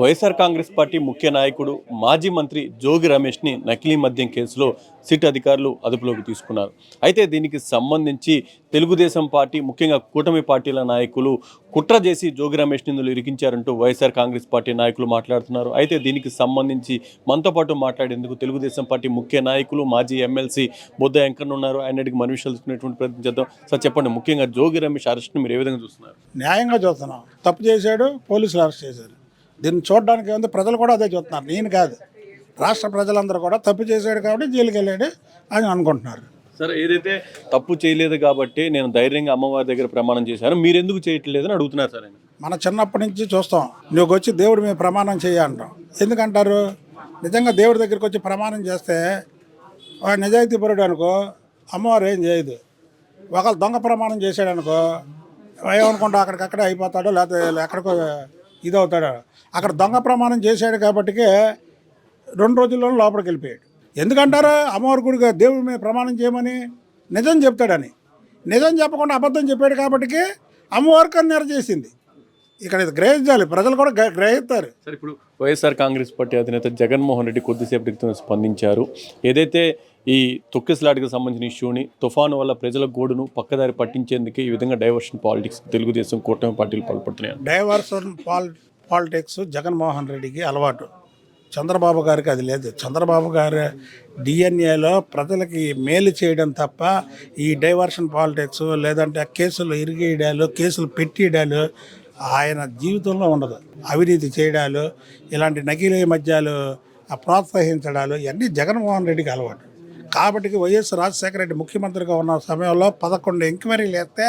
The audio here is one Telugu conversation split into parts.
వైఎస్ఆర్ కాంగ్రెస్ పార్టీ ముఖ్య నాయకుడు మాజీ మంత్రి జోగి రమేష్ని నకిలీ మద్యం కేసులో సిట్ అధికారులు అదుపులోకి తీసుకున్నారు. అయితే దీనికి సంబంధించి తెలుగుదేశం పార్టీ ముఖ్యంగా కూటమి పార్టీల నాయకులు కుట్ర చేసి జోగి రమేష్ నిందులు ఇరికించారంటూ వైఎస్ఆర్ కాంగ్రెస్ పార్టీ నాయకులు మాట్లాడుతున్నారు. అయితే దీనికి సంబంధించి మనతో పాటు మాట్లాడేందుకు తెలుగుదేశం పార్టీ ముఖ్య నాయకులు మాజీ ఎమ్మెల్సీ బుద్ధ వెంకన్న ఉన్నారు. ఆయనకి మన విషయాలు తెలుసుకునేటువంటి ప్రయత్నం చేద్దాం. సార్ చెప్పండి ముఖ్యంగా జోగి రమేష్ అరెస్ట్ని మీరు ఏ విధంగా చూస్తున్నారు? న్యాయంగా చూస్తున్నాం. తప్పు చేశాడు పోలీసులు అరెస్ట్ చేశారు. దీన్ని చూడడానికి ఏముంది? ప్రజలు కూడా అదే చూస్తున్నారు. నేను కాదు. రాష్ట్ర ప్రజలందరూ కూడా తప్పు చేశాడు కాబట్టి జైలుకి వెళ్ళాడు అని అనుకుంటున్నారు. సార్ ఏదైతే తప్పు చేయలేదు కాబట్టి నేను ధైర్యంగా అమ్మవారి దగ్గర ప్రమాణం చేశాను మీరు ఎందుకు చేయట్లేదని అడుగుతున్నారు సార్ మన చిన్నప్పటి నుంచి చూస్తాం. నువ్వు వచ్చి దేవుడి మీద ప్రమాణం చేయ అంటాం. ఎందుకంటారు? నిజంగా దేవుడి దగ్గరికి వచ్చి ప్రమాణం చేస్తే నిజాయితీ పరుడు అనుకో అమ్మవారు ఏం చేయదు. ఒకళ్ళు దొంగ ప్రమాణం చేశాడు అనుకో ఏమనుకుంటా అక్కడికక్కడే అయిపోతాడో లేకపోతే ఎక్కడికో ఇదవుతాడు. అక్కడ దొంగ ప్రమాణం చేశాడు కాబట్టికే రెండు రోజుల్లో లోపలికి వెళ్ళిపోయాడు. ఎందుకంటారా? అమ్మవారి గుడిగా దేవుడి మీద ప్రమాణం చేయమని నిజం చెప్తాడని. నిజం చెప్పకుండా అబద్ధం చెప్పాడు కాబట్టికి అమ్మవారికి నెర చేసింది. ఇక్కడ ఇది గ్రహించాలి. ప్రజలు కూడా గ్ర- గ్రహిస్తారు. సార్ ఇప్పుడు వైఎస్ఆర్ కాంగ్రెస్ పార్టీ అధినేత జగన్మోహన్ రెడ్డి కొద్దిసేపటి క్రితం స్పందించారు. ఏదైతే ఈ తొక్కిసలాటికి సంబంధించిన ఇష్యూని తుఫాను వల్ల ప్రజల గోడును పక్కదారి పట్టించేందుకు ఈ విధంగా డైవర్షన్ పాలిటిక్స్ తెలుగుదేశం కూటమి పార్టీలు పాల్పడుతున్నాయి. డైవర్షన్ పాల్ పాలిటిక్స్ జగన్మోహన్ రెడ్డికి అలవాటు. చంద్రబాబు గారికి అది లేదు. చంద్రబాబు గారి డిఎన్ఏలో ప్రజలకి మేలు చేయడం తప్ప ఈ డైవర్షన్ పాలిటిక్స్ లేదంటే కేసులు ఇరిగేయడాలు కేసులు పెట్టియడాలు ఆయన జీవితంలో ఉండదు. అవినీతి చేయడాలు ఇలాంటి నకిలీ మద్యాలు ప్రోత్సహించడాలు ఇవన్నీ జగన్మోహన్ రెడ్డికి అలవాటు. కాబట్టి వైఎస్ రాజశేఖర రెడ్డి ముఖ్యమంత్రిగా ఉన్న సమయంలో పదకొండు ఎంక్వైరీలు వేస్తే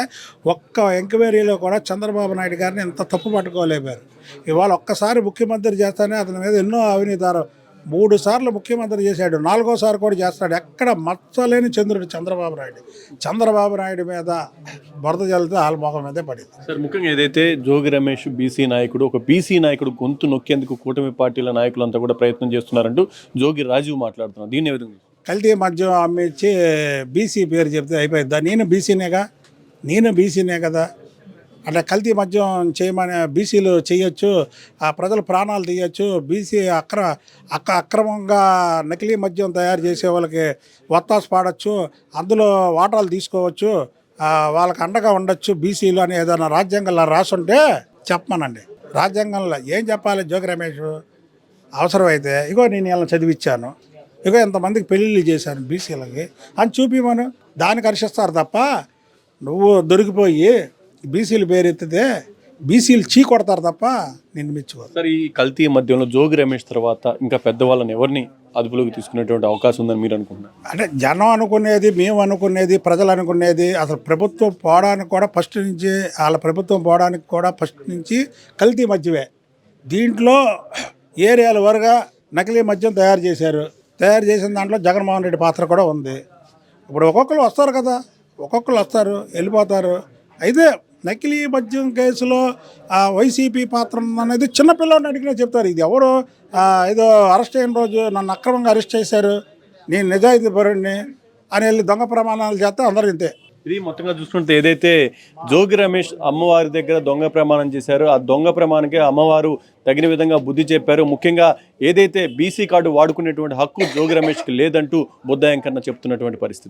ఒక్క ఎంక్వైరీలో కూడా చంద్రబాబు నాయుడు గారిని ఎంత తప్పు పట్టుకోలేపారు. ఇవాళ ఒక్కసారి ముఖ్యమంత్రి చేస్తానే అతని మీద ఎన్నో అవినీతారు మూడు సార్లు ముఖ్యమంత్రి చేశాడు. నాలుగోసారి కూడా చేస్తాడు. ఎక్కడ మచ్చలేని చంద్రుడు చంద్రబాబు నాయుడు. చంద్రబాబు నాయుడు మీద బురద జల్లితే వాళ్ళ మొహం మీదే పడింది. సార్ ముఖ్యంగా ఏదైతే జోగి రమేష్ బీసీ నాయకుడు ఒక బీసీ నాయకుడు గొంతు నొక్కేందుకు కూటమి పార్టీల నాయకులంతా కూడా ప్రయత్నం చేస్తున్నారంటూ జోగి రాజీవ్ మాట్లాడుతున్నారు. దీన్ని ఏ విధంగా కల్తీ మద్యం అమ్మించి బీసీ పేరు చెప్తే అయిపోయిందా. నేను బీసీనేగా? నేను బీసీనే కదా? అట్లా కల్తీ మద్యం చేయమని బీసీలు చేయొచ్చు ఆ ప్రజల ప్రాణాలు తీయొచ్చు బీసీ అక్ర అక్క అక్రమంగా నకిలీ మద్యం తయారు చేసే వాళ్ళకి వత్తాసు పాడచ్చు అందులో వాటాలు తీసుకోవచ్చు వాళ్ళకి అండగా ఉండొచ్చు బీసీలు అని ఏదైనా రాజ్యాంగంలో రాసుంటే చెప్పమనండి. రాజ్యాంగంలో ఏం చెప్పాలి జోగి రమేష్? అవసరమైతే ఇగో నేను ఇలా చదివిచ్చాను. ఇగో ఎంతమందికి పెళ్ళిళ్ళు చేశాను బీసీలకి అని చూపిమను. దానికి హర్షిస్తారు తప్ప నువ్వు దొరికిపోయి బీసీలు పేరెత్తితే బీసీలు చీ కొడతారు తప్ప నిన్ను మెచ్చుకోరు. సార్ ఈ కల్తీ మధ్యంలో జోగి రమేష్ తర్వాత ఇంకా పెద్దవాళ్ళని ఎవరిని అదుపులోకి తీసుకునేటువంటి అవకాశం ఉందని మీరు అనుకుంటున్నారు? అంటే జనం అనుకునేది మేము అనుకునేది ప్రజలు అనుకునేది అసలు ప్రభుత్వం పోవడానికి కూడా ఫస్ట్ నుంచి వాళ్ళ ప్రభుత్వం పోవడానికి కూడా ఫస్ట్ నుంచి కల్తీ మద్యమే. దీంట్లో ఏరియాల వరగా నకిలీ మద్యం తయారు చేశారు. తయారు చేసిన దాంట్లో జగన్మోహన్ రెడ్డి పాత్ర కూడా ఉంది. ఇప్పుడు ఒక్కొక్కరు వస్తారు కదా ఒక్కొక్కరు వస్తారు వెళ్ళిపోతారు. అయితే నకిలీ మద్యం కేసులో వైసీపీ పాత్ర అనేది చిన్నపిల్లని అడిగినా చెప్తారు ఇది ఎవరు? ఏదో అరెస్ట్ అయిన రోజు నన్ను అక్రమంగా అరెస్ట్ చేశారు నేను నిజాయితీ పరుడిని అని వెళ్ళి దొంగ ప్రమాణాలు చేస్తే అందరూ ఇంతే. ఇది మొత్తంగా చూసుకుంటే ఏదైతే జోగి రమేష్ అమ్మవారి దగ్గర దొంగ ప్రమాణం చేశారో ఆ దొంగ ప్రమాణానికి అమ్మవారు తగిన విధంగా బుద్ధి చెప్పారు. ముఖ్యంగా ఏదైతే బీసీ కార్డు వాడుకునేటువంటి హక్కు జోగి రమేష్కి లేదంటూ బుద్ధాయం కన్నా చెప్తున్నటువంటి పరిస్థితి.